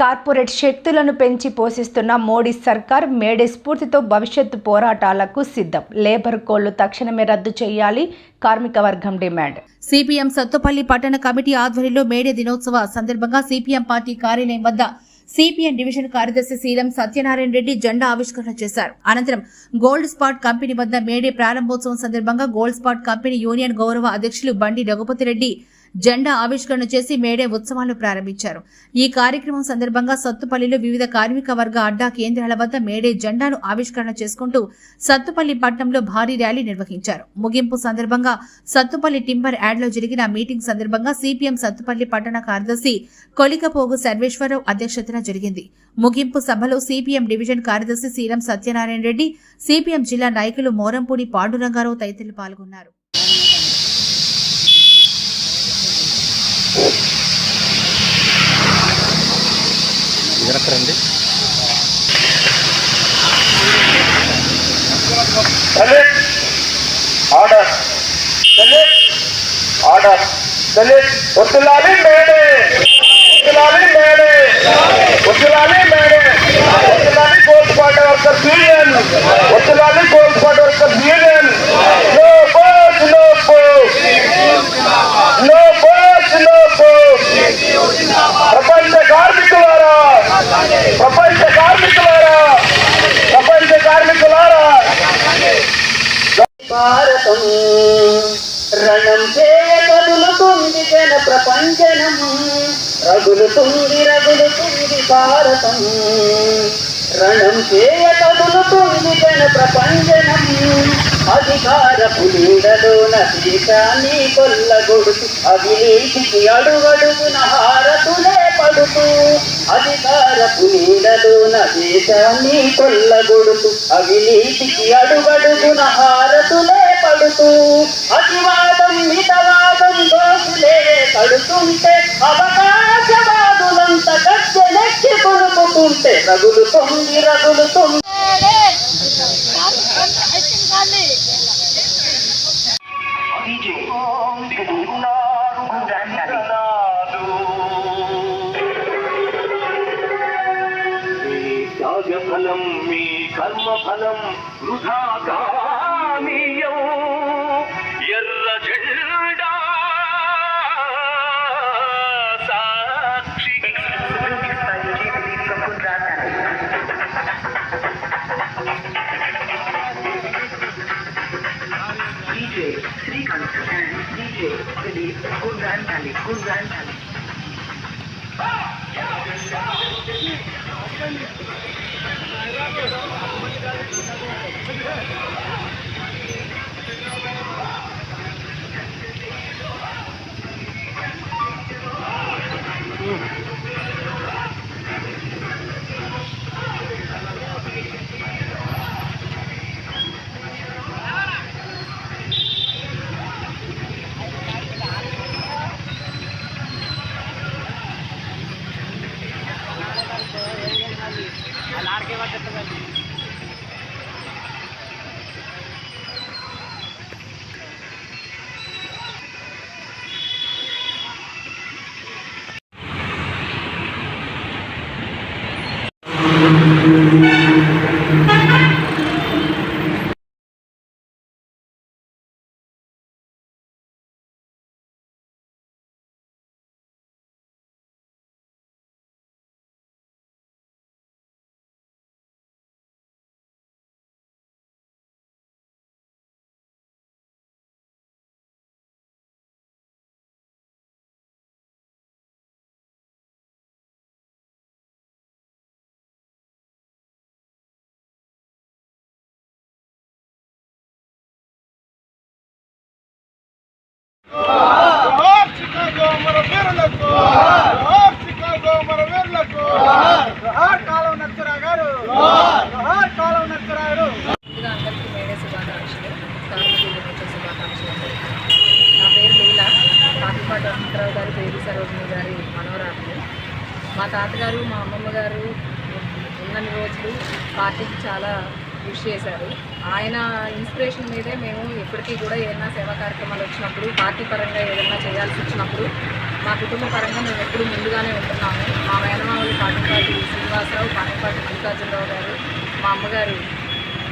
Corporate శక్తులను పెంచి పోషిస్తున్న మోడీ సర్కార్ మేడే స్ఫూర్తితో భవిష్యత్తు పోరాటాలకు సిద్ధం. లేబర్ కోళ్ళు తక్షణమే రద్దు చేయాలి. కార్మిక వర్గం డిమాండ్. సిపిఎం సత్తుపల్లి పట్టణ కమిటీ ఆధ్వర్యంలో మేడే దినోత్సవ సందర్భంగా సిపిఎం పార్టీ కార్యాలయం వద్ద సిపిఎం డివిజన్ కార్యదర్శి శీలం సత్యనారాయణ రెడ్డి జెండా ఆవిష్కరణ చేశారు. అనంతరం గోల్డ్ స్పాట్ కంపెనీ వద్ద మేడే ప్రారంభోత్సవం సందర్భంగా గోల్డ్ స్పాట్ కంపెనీ యూనియన్ గౌరవ అధ్యక్షులు బండి రఘుపతి రెడ్డి జెండా ఆవిష్కరణ చేసి మేడే ఉత్సవాలు ప్రారంభించారు. ఈ కార్యక్రమం సందర్భంగా సత్తుపల్లిలో వివిధ కార్మిక వర్గ అడ్డా కేంద్రాల వద్ద మేడే జెండాను ఆవిష్కరణ చేసుకుంటూ సత్తుపల్లి పట్టణంలో భారీ ర్యాలీ నిర్వహించారు. ముగింపు సందర్భంగా సత్తుపల్లి టింబర్ యాడ్లో జరిగిన మీటింగ్ సందర్భంగా సిపిఎం సత్తుపల్లి పట్టణ కార్యదర్శి కొలికపోగు సర్వేశ్వరరావు అధ్యక్షతన జరిగింది. ముగింపు సభలో సిపిఎం డివిజన్ కార్యదర్శి సీరం సత్యనారాయణ రెడ్డి సిపిఎం జిల్లా నాయకులు మోరంపూడి పాండురంగారావు తదితరులు పాల్గొన్నారు. ఆర్డర్ దళిత్ వద్దులాలి మేడే వద్దులాలి మేడే వద్దులాలి మేడే వద్దులాలి Gold Spot workers union వద్దులాలి Gold Spot workers union no boss no boss no boss no boss ప్రపంచ కార్మికులారా ప్రపంచ కార్మికులారా ప్రపంచ కార్మికులారా భారతం రణం చేయ ప్రపంచనము జన తుంగి రగులుతుంది రగులుతుంది భారతం. రణం చేయ కదులు తుంగి జన ప్రపంచనం. అధికార పులీడలోన దేశాన్ని కొల్లగొడుతూ అవినీతికి అడుగడుగున హారతులే పడుతూ అధికార పులీడలోన దేశాన్ని కొల్లగొడుతూ అవినీతికి అడుగడుగున హారతులే పడుతూ అతివాదం మితవాదం దోషులే కడుతుంటే అవకాశవాదులంత గద్దెనెక్కి కొనుక్కుంటే రగులుతుంది రగులుతుంది ఫలం మీ కర్మ ఫలం వృధా Actually, Kunran Palace. Kunran Palace. Obrigada pela lista. శుభాకాంక్షలు నా పేరు గారి పేరు సరోజిని గారి మనవరాలు మా తాతగారు మా అమ్మమ్మ గారు ఉన్నన్ని రోజులు పార్టీకి చాలా కృషి చేశారు. ఆయన ఇన్స్పిరేషన్ మీదే మేము ఎప్పటికీ కూడా ఏదైనా సేవా కార్యక్రమాలు వచ్చినప్పుడు పార్టీ పరంగా ఏదైనా చేయాల్సి వచ్చినప్పుడు మా కుటుంబ పరంగా మేము ఎప్పుడు ముందుగానే ఉంటున్నాము. మా మేనమావులు పాటిపాటి శ్రీనివాసరావు పాటిపాటి మల్లికార్జునరావు గారు మా అమ్మగారు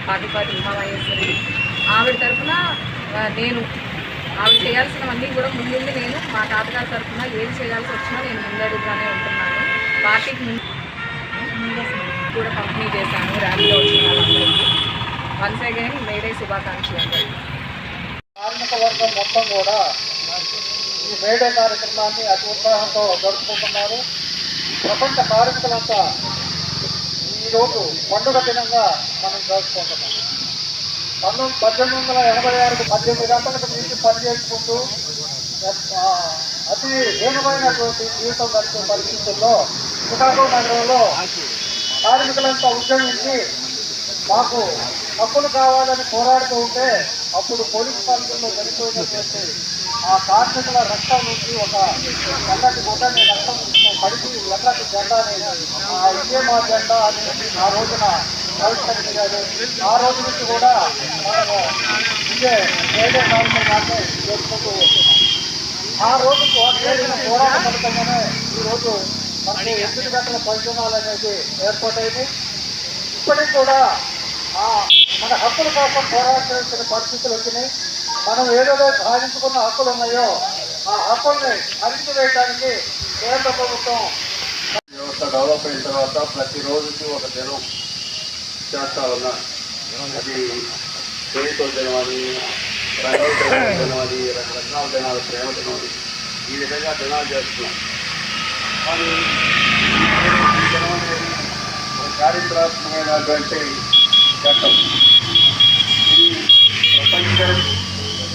పాటిపాటి ఉమామహేశ్వరి. ఆవిడ తరఫున నేను ఆవిడ చేయాల్సినవన్నీ కూడా ముందుండి నేను మా తాతగారి తరఫున ఏది చేయాల్సి వచ్చినా నేను ముందడుగుగానే ఉంటున్నాను. పార్టీకి ముందు కూడా పంపిణీ చేశాను. ర్యాలీలో వచ్చిన వాళ్ళందరికీ. వన్స్ అగైన్ మేడే శుభాకాంక్షలు అందరికీ కార్మిక వర్గం మొత్తం కూడా ఈ మేడే కార్యక్రమాన్ని అతి ఉత్సాహంతో జరుపుకుంటున్నారు. ప్రపంచ కార్మికులంతా ఈరోజు పండుగ దినంగా మనం జరుపుకుంటున్నాం. పంతొమ్మిది పద్దెనిమిది వందల ఎనభై ఆరుకు పద్దెనిమిది గంటలకు మించి పనిచేసుకుంటూ అతి హీనమైనటువంటి జీవితం గడిపే పరిస్థితుల్లో చికాగో నగరంలో కార్మికులంతా ఉద్యమించి మాకు హక్కులు కావాలని పోరాడుతూ ఉంటే అప్పుడు పోలీసు పాలకుల్లో చనిపోయినటువంటి ఆ కార్మికుల రక్తం నుంచి ఒక చల్లటి గుడ్డని రక్తం పడిచి ఎల్లటి జెండాని ఆ ఇదే మా జెండా అని ఆ రోజున ఆవిష్కరించారు ఆ రోజు నుంచి కూడా మనము ఇదే ఏడే కార్యక్రమాన్ని చేసుకుంటూ వస్తున్నాం. ఆ రోజు చేసిన పోరాట ఫలితంగానే ఈరోజు మనకి ఎనిమిది గంటల పరిశ్రమాలు అనేది ఏర్పాటైంది. ఇప్పటికి కూడా మన హక్కుల కోసం పోరాడాల్సిన పరిస్థితులు వచ్చినాయి. మనం ఏదేదో సాధించుకున్న హక్కులు ఉన్నాయో ఆ హక్కుల్ని అరిచివేయడానికి కేంద్ర ప్రభుత్వం వ్యవస్థ డెవలప్ అయిన తర్వాత ప్రతిరోజుకి ఒక దినం చేస్తా ఉన్నా అది చేతితో దినమని రంగుల దినమని రకరకాల దినాలు ప్రేమ దినమని ఈ విధంగా దినాలు చేస్తున్నాం కానీ చారిత్రాత్మకమైనటువంటి చట్టం ఇది ప్రపంచం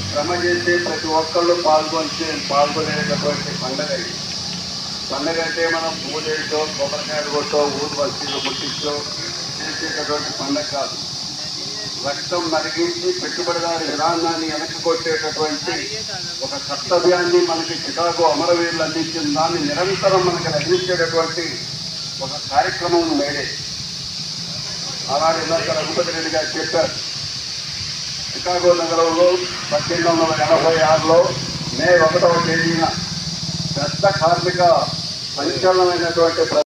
శ్రమ చేసే ప్రతి ఒక్కళ్ళు పాల్గొని పాల్గొనేటటువంటి పండుగ ఇది. పండగ అంటే మనం పూజేటో కొబ్బరికాయలు కొట్టో ఊరు బస్తీలు ముట్టించో చేసేటటువంటి పండగ కాదు. రక్తం మరిగించి పెట్టుబడిదారి విధానాన్ని వెనక్కి కొట్టేటటువంటి ఒక కర్తవ్యాన్ని మనకి చికాగో అమరవీరులు అందించిన దాన్ని నిరంతరం మనకి అందించేటటువంటి ఒక కార్యక్రమం మేడే అలాగే ఇందాక రఘుపతి రెడ్డి గారు చెప్పారు చికాగో నగరంలో పద్దెనిమిది వందల ఎనభై ఆరులో మే ఒకటవ తేదీన పెద్ద కార్మిక సంచలనమైనటువంటి